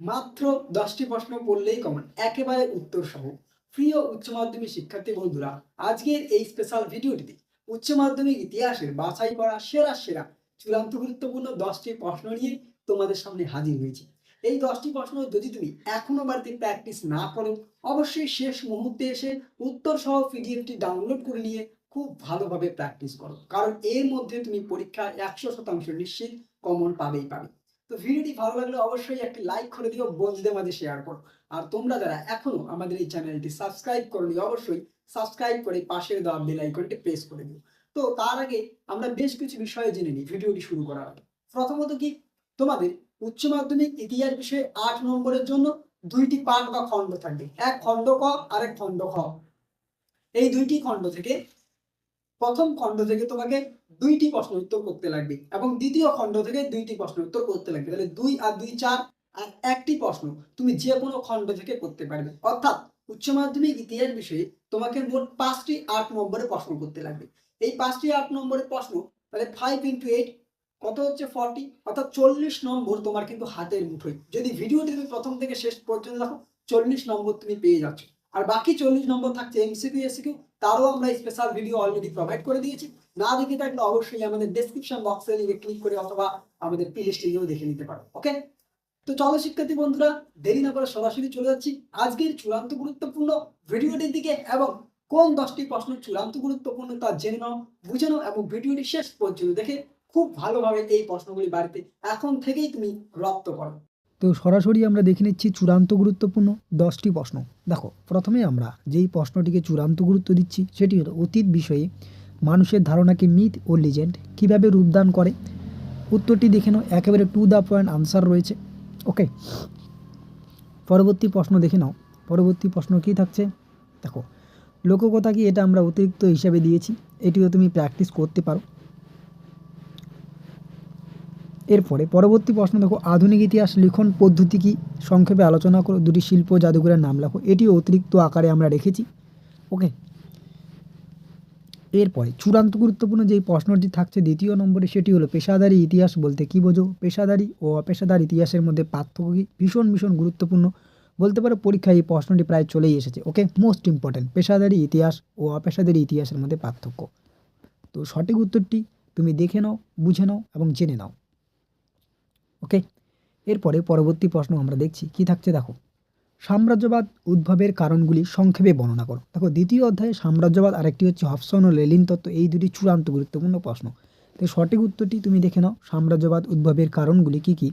মাত্র দশটি প্রশ্ন পড়লেই কমন একেবারে উত্তর সহ প্রিয় উচ্চ মাধ্যমিক শিক্ষার্থী বন্ধুরা, আজকের এই স্পেশাল ভিডিওটিতে উচ্চ মাধ্যমিক ইতিহাসের বাছাই করা সেরা সেরা চূড়ান্ত গুরুত্বপূর্ণ দশটি প্রশ্ন নিয়ে তোমাদের সামনে হাজির হয়েছি। এই দশটি প্রশ্ন যদি তুমি এখনও বাড়িতে প্র্যাকটিস না করো, অবশ্যই শেষ মুহূর্তে এসে উত্তর সহ পিডিএফটি ডাউনলোড করে নিয়ে খুব ভালোভাবে প্র্যাকটিস করো। কারণ এর মধ্যে তুমি পরীক্ষায় একশো শতাংশ নিশ্চিত কমন পাবেই পাবে। তো ভিডিওটি ভালো লাগলে অবশ্যই একটি লাইক করে দিও, বন্ধুদের মাঝে শেয়ার করো। আর তোমরা যারা এখনও আমাদের এই চ্যানেলটি সাবস্ক্রাইব করনি, অবশ্যই সাবস্ক্রাইব করে পাশের দেওয়া বেল আইকনটি প্রেস করে দিও। তো তার আগে আমরা বেশ কিছু বিষয়ে জেনে নিই, ভিডিওটি শুরু করার আগে। প্রথমত কি, তোমাদের উচ্চ মাধ্যমিক ইতিহাস বিষয়ে আট নম্বরের জন্য দুইটি পাঠ বা খণ্ড থাকবে। এক খণ্ড ক আর এক খণ্ড খ। এই দুইটি খণ্ড থেকে প্রথম খণ্ড থেকে তোমাকে দুইটি প্রশ্ন উত্তর করতে লাগবে এবং দ্বিতীয় খণ্ড থেকে দুইটি প্রশ্ন উত্তর করতে লাগবে। তাহলে দুই আর দুই চার আর একটি প্রশ্ন তুমি যে কোনো খণ্ড থেকে করতে পারবে। অর্থাৎ উচ্চ মাধ্যমিক ইতিহাস বিষয়ে তোমাকে মোট পাঁচটি আট নম্বরে প্রশ্ন করতে লাগবে। এই পাঁচটি আট নম্বরের প্রশ্ন, তাহলে ফাইভ ইন্টু এইট কত হচ্ছে ফর্টি অর্থাৎ চল্লিশ নম্বর তোমার কিন্তু হাতের মুঠোয়। যদি ভিডিওটি তুমি প্রথম থেকে শেষ পর্যন্ত দেখো, চল্লিশ নম্বর তুমি পেয়ে যাচ্ছ। আর বাকি চল্লিশ নম্বর থাকছে এমসিকিউ এসিকিউ তারও আমরা স্পেশাল ভিডিও অলরেডি প্রোভাইড করে দিয়েছি। না দেখে থাকলে অবশ্যই আমাদের ডেসক্রিপশন বক্সে লিখে ক্লিক করে অথবা আমাদের প্লেলিস্ট লিখেও দেখে নিতে পারো ওকে তো চলো শিক্ষার্থী বন্ধুরা, দেরি না করে সরাসরি চলে যাচ্ছি। আজকের চূড়ান্ত গুরুত্বপূর্ণ ভিডিওটির দিকে এবং কোন দশটি প্রশ্ন চূড়ান্ত গুরুত্বপূর্ণ তা জেনে নাও, বুঝে নাও এবং ভিডিওটি শেষ পর্যন্ত দেখে খুব ভালোভাবে এই প্রশ্নগুলি বাড়িতে এখন থেকেই তুমি রপ্ত করো। তো সরাসরি আমরা দেখে নিচ্ছি চূড়ান্ত গুরুত্বপূর্ণ দশটি প্রশ্ন। দেখো, প্রথমে আমরা যেই প্রশ্নটিকে চূড়ান্ত গুরুত্ব দিচ্ছি, সেটি হলো অতীত বিষয়ে মানুষের ধারণাকে মিথ ও লিজেন্ড কীভাবে রূপদান করে? উত্তরটি দেখে নাও, একেবারে টু দ্য পয়েন্ট আনসার রয়েছে। ওকে পরবর্তী প্রশ্ন দেখে নাও, পরবর্তী প্রশ্ন কী থাকছে? দেখো, লোককথা কি? এটা আমরা অতিরিক্ত হিসাবে দিয়েছি। এটিও তুমি প্র্যাকটিস করতে পারো। এরপরে পরবর্তী প্রশ্ন দেখো, আধুনিক ইতিহাস, লিখন পদ্ধতি কি? সংক্ষেপে আলোচনা করো, দুটি শিল্প, জাদুঘরের নাম লেখো। এটি অতিরিক্ত আকারে আমরা রেখেছি ওকে এরপরে চূড়ান্ত গুরুত্বপূর্ণ যেই প্রশ্নটি থাকছে দ্বিতীয় নম্বরে, সেটি হলো, পেশাদারি ইতিহাস বলতে কী বোঝো? পেশাদারি ও অপেশাদার ইতিহাসের মধ্যে পার্থক্য কী? ভীষণ ভীষণ গুরুত্বপূর্ণ। বলতে পারো, পরীক্ষায় এই প্রশ্নটি প্রায় চলেই এসেছে ওকে মোস্ট ইম্পর্ট্যান্ট পেশাদারি ইতিহাস ও অপেশাদারি ইতিহাসের মধ্যে পার্থক্য। তো সঠিক উত্তরটি তুমি দেখে নাও, বুঝে নাও এবং জেনে নাও। ওকে? এরপরে পরবর্তী প্রশ্ন আমরা দেখছি, কি থাকছে দেখো? সাম্রাজ্যবাদ উদ্ভবের কারণগুলি সংক্ষেপে বর্ণনা করো। দেখো, দ্বিতীয় অধ্যায়ে সাম্রাজ্যবাদ, আরেকটি হচ্ছে হফসন ও লেলিন তত্ত্ব, এই দুটি চূড়ান্ত গুরুত্বপূর্ণ প্রশ্ন। তো সঠিক উত্তরটি তুমি দেখে নাও, সাম্রাজ্যবাদ উদ্ভবের কারণগুলি কি কি?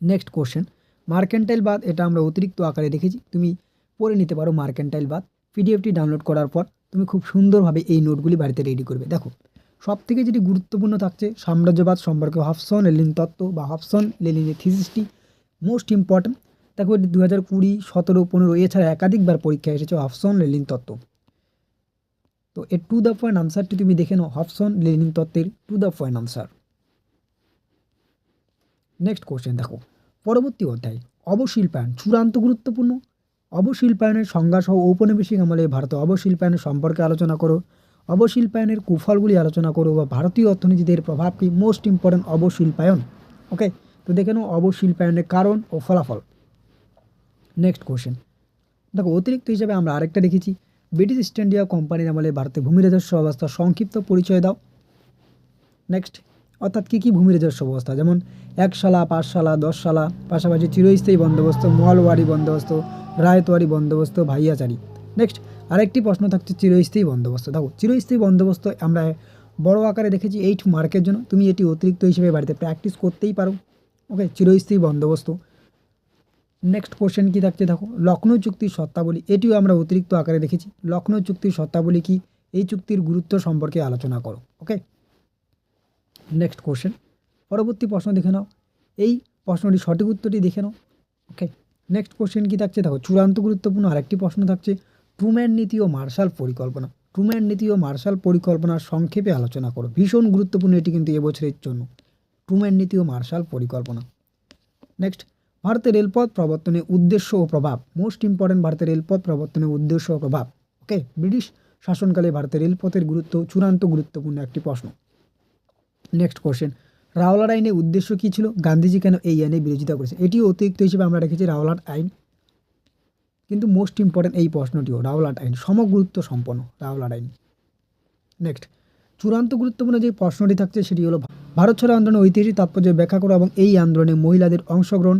নেক্সট কোশ্চেন, মার্কেন্টাইল বাদ এটা আমরা অতিরিক্ত আকারে দেখেছি, তুমি পড়ে নিতে পারো মার্কেন্টাইল বাদ পিডিএফটি ডাউনলোড করার পর তুমি খুব সুন্দরভাবে এই নোটগুলি বাড়িতে রেডি করবে। দেখো সব থেকে যেটি গুরুত্বপূর্ণ থাকছে, সাম্রাজ্যবাদ সম্পর্কে হফসন লেলিন তত্ত্ব বা হফসন লেলিনের থিসিসটি মোস্ট ইম্পর্ট্যান্ট। দেখো, এটি দু হাজার কুড়ি, সতেরো, পনেরো, এছাড়া একাধিকবার পরীক্ষায় এসেছে হফসন লেলিন তত্ত্ব। তো এর টু দ্য পয়েন্ট আনসারটি তুমি দেখে নাও হফসন লেলিন তত্ত্বের to the point answer. Next question দেখো, পরবর্তী অধ্যায়, অবশিল্পায়ন, চূড়ান্ত গুরুত্বপূর্ণ। অবশিল্পায়নের সংজ্ঞা সহ ঔপনিবেশিক আমলে ভারতে অবশিল্পায়নের সম্পর্কে আলোচনা করো। অবশিল্পায়নের কুফলগুলি আলোচনা করো বা ভারতীয় অর্থনীতিতে এর প্রভাব কি মোস্ট ইম্পর্ট্যান্ট অবশিল্পায়ন? ওকে তো দেখে নাও অবশিল্পায়নের কারণ ও ফলাফল। নেক্সট কোশ্চেন দেখো, অতিরিক্ত হিসেবে আমরা আরেকটা দেখেছি। ব্রিটিশ ইস্ট ইন্ডিয়া কোম্পানির আমলে ভারতে ভূমি রাজস্ব ব্যবস্থা সংক্ষিপ্ত পরিচয় দাও। নেক্সট অর্থাৎ কী কী ভূমি রাজস্ব ব্যবস্থা যেমন একশালা পাঁচশালা দশশালা পাশাপাশি চিরস্থায়ী বন্দোবস্ত মহলওয়ারি বন্দোবস্ত রায়তোয়ারি বন্দোবস্ত, ভাইয়াচারি। নেক্সট আরেকটি প্রশ্ন থাকছে, চিরস্থায়ী বন্দোবস্ত। দেখো, চিরস্থায়ী বন্দোবস্ত আমরা বড় আকারে দেখেছি এইট মার্কের জন্য। তুমি এটি অতিরিক্ত হিসেবে বাড়িতে প্র্যাকটিস করতেই পারো। ওকে চিরস্থায়ী বন্দোবস্ত। নেক্সট কোশ্চেন কী থাকছে, দেখো লখনৌ চুক্তির সত্তাবলী এটিও আমরা অতিরিক্ত আকারে দেখেছি। লখনৌ চুক্তির সত্তাবলী কি? এই চুক্তির গুরুত্ব সম্পর্কে আলোচনা করো। ওকে নেক্সট কোশ্চেন পরবর্তী প্রশ্ন দেখে নাও। এই প্রশ্নটি সঠিক উত্তরটি দেখে নাও। ওকে নেক্সট কোশ্চেন কী থাকছে, দেখো, চূড়ান্ত গুরুত্বপূর্ণ আরেকটি প্রশ্ন থাকছে। ট্রুম্যান নীতি ও মার্শাল পরিকল্পনা। ট্রুম্যান নীতি ও মার্শাল পরিকল্পনার সংক্ষেপে আলোচনা করো। ভীষণ গুরুত্বপূর্ণ এটি কিন্তু এবছরের জন্য। ট্রুম্যান নীতি ও মার্শাল পরিকল্পনা। নেক্সট ভারতের রেলপথ প্রবর্তনের উদ্দেশ্য ও প্রভাব। মোস্ট ইম্পর্ট্যান্ট ভারতের রেলপথ প্রবর্তনের উদ্দেশ্য ও প্রভাব। ওকে ব্রিটিশ শাসনকালে ভারতের রেলপথের গুরুত্ব চূড়ান্ত গুরুত্বপূর্ণ একটি প্রশ্ন। নেক্সট কোশ্চেন রাওলার আইনের উদ্দেশ্য কী ছিল? গান্ধীজি কেন এই আইনে বিরোধিতা করেছে? এটিও অতিরিক্ত হিসেবে আমরা রেখেছি রাওলার আইন। কিন্তু মোস্ট ইম্পর্ট্যান্ট এই প্রশ্নটিও রাওলাট আইন, সমগুরুত্ব সম্পন্ন রাওলাট আইন। নেক্সট চূড়ান্ত গুরুত্বপূর্ণ যে প্রশ্নটি থাকছে সেটি হলো, ভারত ছাড়ো আন্দোলনের ঐতিহাসিক তাৎপর্য ব্যাখ্যা করো এবং এই আন্দোলনে মহিলাদের অংশগ্রহণ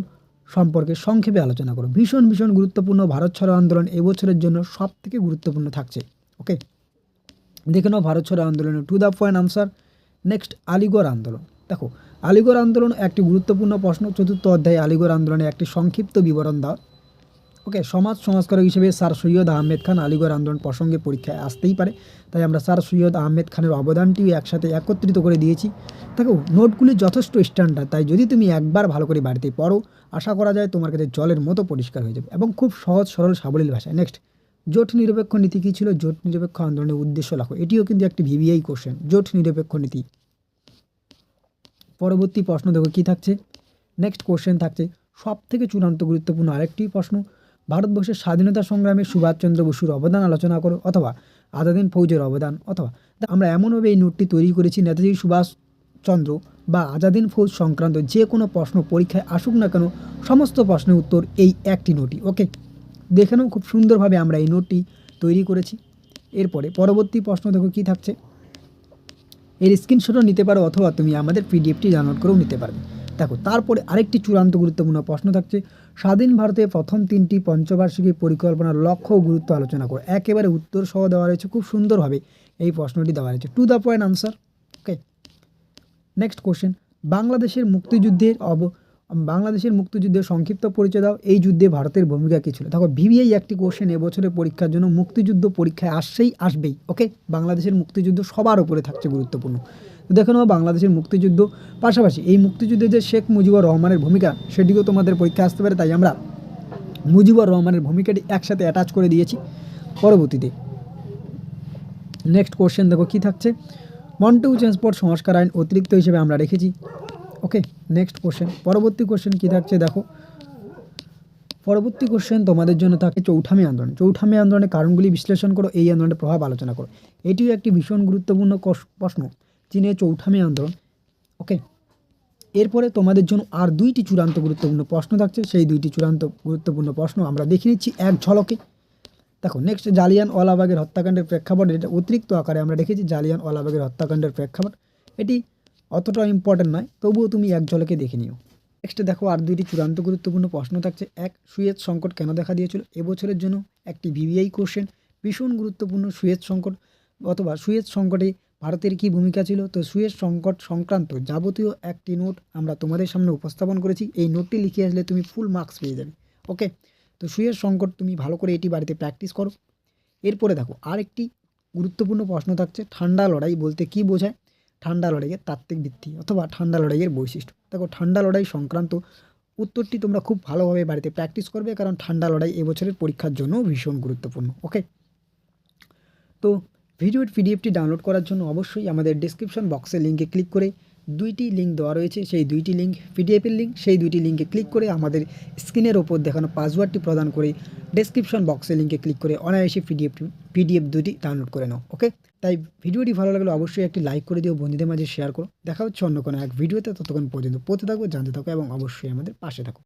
সম্পর্কে সংক্ষেপে আলোচনা করো। ভীষণ ভীষণ গুরুত্বপূর্ণ ভারত ছাড়ো আন্দোলন এবছরের জন্য সব থেকে গুরুত্বপূর্ণ থাকছে। ওকে দেখে নাও ভারত ছাড়ো আন্দোলনের to the point answer next Aligarh আন্দোলন। দেখো, আলিগড় আন্দোলন একটি গুরুত্বপূর্ণ প্রশ্ন। চতুর্থ অধ্যায়ে আলিগড় আন্দোলনের একটি সংক্ষিপ্ত বিবরণ দাও। ওকে, সমাজ সংস্কারক হিসেবে স্যার সৈয়দ আহমেদ খান আলিগড় আন্দোলন প্রসঙ্গে পরীক্ষায় আসতেই পারে। তাই আমরা স্যার সৈয়দ আহমেদ খানের অবদানটিও একসাথে একত্রিত করে দিয়েছি। দেখো, নোটগুলি যথেষ্ট স্ট্যান্ডার্ড তাই যদি তুমি একবার ভালো করে বাড়িতে পড়ো, আশা করা যায় তোমার কাছে জলের মতো পরিষ্কার হয়ে যাবে এবং খুব সহজ, সরল, সাবলীল ভাষায়। নেক্সট জোট নিরপেক্ষ নীতি কী ছিল? জোট নিরপেক্ষ আন্দোলনের উদ্দেশ্য লেখো এটিও কিন্তু একটি ভিভিআই কোশ্চেন জোট নিরপেক্ষ নীতি। পরবর্তী প্রশ্ন দেখো, কী থাকছে? নেক্সট কোশ্চেন থাকছে সব থেকে চূড়ান্ত গুরুত্বপূর্ণ আরেকটি প্রশ্ন। ভারতবর্ষের স্বাধীনতা সংগ্রামে সুভাষচন্দ্র বসুর অবদান আলোচনা করো অথবা আজাদিন ফৌজের অবদান অথবা আমরা এমনভাবে এই নোটটি তৈরি করেছি, নেতাজি সুভাষচন্দ্র বা আজাদিন ফৌজ সংক্রান্ত যে কোনো প্রশ্ন পরীক্ষায় আসুক না কেন, সমস্ত প্রশ্নের উত্তর এই একটি নোটই ওকে দেখে নাও খুব সুন্দরভাবে আমরা এই নোটটি তৈরি করেছি। এরপরে পরবর্তী প্রশ্ন দেখো কী থাকছে। এর স্ক্রিনশটও নিতে পারো অথবা তুমি আমাদের পিডিএফটি ডাউনলোড করেও নিতে পারবে। দেখো, তারপরে আরেকটি চূড়ান্ত গুরুত্বপূর্ণ প্রশ্ন থাকছে। স্বাধীন ভারতের প্রথম তিনটি পঞ্চবার্ষিকী পরিকল্পনার লক্ষ্য গুরুত্ব আলোচনা করো। একেবারে উত্তর সহ দেওয়া রয়েছে, খুব সুন্দরভাবে এই প্রশ্নটি দেওয়া রয়েছে। To the point answer okay next question বাংলাদেশের মুক্তিযুদ্ধের অব, বাংলাদেশের মুক্তিযুদ্ধের সংক্ষিপ্ত পরিচয় দাও। এই যুদ্ধে ভারতের ভূমিকা কী ছিল? দেখো ভিভিআই একটি কোশ্চেন এবছরের পরীক্ষার জন্য মুক্তিযুদ্ধ পরীক্ষায় আসছেই, আসবেই ওকে বাংলাদেশের মুক্তিযুদ্ধ সবার উপরে থাকছে গুরুত্বপূর্ণ। দেখে নাও বাংলাদেশের মুক্তিযুদ্ধ পাশাপাশি এই মুক্তিযুদ্ধে যে শেখ মুজিবুর রহমানের ভূমিকা সেটিও তোমাদের পরীক্ষা আসতে পারে, তাই আমরা মুজিবুর রহমানের ভূমিকাটি একসাথে অ্যাটাচ করে দিয়েছি পরবর্তীতে। নেক্সট কোশ্চেন দেখো কী থাকছে? মন্টু ট্রান্সপোর্ট সংস্কার আইন অতিরিক্ত হিসেবে আমরা রেখেছি। ওকে নেক্সট কোশ্চেন পরবর্তী কোশ্চেন কী থাকছে? দেখো, পরবর্তী কোশ্চেন তোমাদের জন্য থাকে চৌঠামি আন্দোলন। চৌঠামি আন্দোলনের কারণগুলি বিশ্লেষণ করো, এই আন্দোলনের প্রভাব আলোচনা করো। এটিও একটি ভীষণ গুরুত্বপূর্ণ কোশ- চীনের চৌঠামি আন্দোলন ওকে এরপরে তোমাদের জন্য আর দুইটি চূড়ান্ত গুরুত্বপূর্ণ প্রশ্ন থাকছে। সেই দুইটি চূড়ান্ত গুরুত্বপূর্ণ প্রশ্ন আমরা দেখে নিচ্ছি এক ঝলকে। দেখো নেক্সট জালিয়ান ওয়ালাবাগের হত্যাকাণ্ডের প্রেক্ষাপট। এটা অতিরিক্ত আকারে আমরা দেখেছি জালিয়ান ওয়ালাবাগের হত্যাকাণ্ডের প্রেক্ষাপট। এটি অতটা ইম্পর্টেন্ট নয়, তবুও তুমি এক ঝলকে দেখে নিও। নেক্সট দেখো, আর দুইটি চূড়ান্ত গুরুত্বপূর্ণ প্রশ্ন থাকছে। এক সুয়েজ সংকট কেন দেখা দিয়েছিল? এবছরের জন্য একটি ভিভিআই কোশ্চেন ভীষণ গুরুত্বপূর্ণ সুয়েজ সংকট অথবা সুয়েজ সংকটে ভারতের কী ভূমিকা ছিল? তো সুয়েজ সংকট সংক্রান্ত যাবতীয় একটি নোট আমরা তোমাদের সামনে উপস্থাপন করেছি। এই নোটটি লিখে আসলে তুমি ফুল মার্কস পেয়ে যাবে। ওকে তো সুয়েজ সংকট, তুমি ভালো করে এটি বাড়িতে প্র্যাকটিস করো। এরপরে দেখো, আরেকটি গুরুত্বপূর্ণ প্রশ্ন থাকছে, ঠান্ডা লড়াই বলতে কী বোঝায়? ঠান্ডা লড়াইয়ের তাত্ত্বিক ভিত্তি অথবা ঠান্ডা লড়াইয়ের বৈশিষ্ট্য। দেখো, ঠান্ডা লড়াই সংক্রান্ত উত্তরটি তোমরা খুব ভালোভাবে বাড়িতে প্র্যাকটিস করবে, কারণ ঠান্ডা লড়াই এবছরের পরীক্ষার জন্য ভীষণ গুরুত্বপূর্ণ। ওকে তো ভিডিওর পিডিএফটি ডাউনলোড করার জন্য অবশ্যই আমাদের ডিসক্রিপশন বক্সের লিঙ্কে ক্লিক করে দুইটি লিঙ্ক দেওয়া রয়েছে। সেই দুইটি লিঙ্ক পিডিএফের লিঙ্ক সেই দুইটি লিঙ্কে ক্লিক করে আমাদের স্ক্রিনের ওপর দেখানো পাসওয়ার্ডটি প্রদান করে ডেসক্রিপশন বক্সের লিঙ্কে ক্লিক করে অনায়াসে পিডিএফ পিডিএফ দুটি ডাউনলোড করে নাও ওকে তাই ভিডিওটি ভালো লাগলে অবশ্যই একটি লাইক করে দিও, বন্ধুদের মাঝে শেয়ার করো। দেখা হচ্ছে অন্য কোনো এক ভিডিওতে, ততক্ষণ পর্যন্ত পড়তে থাকো, জানতে থাকো এবং অবশ্যই আমাদের পাশে থাকো।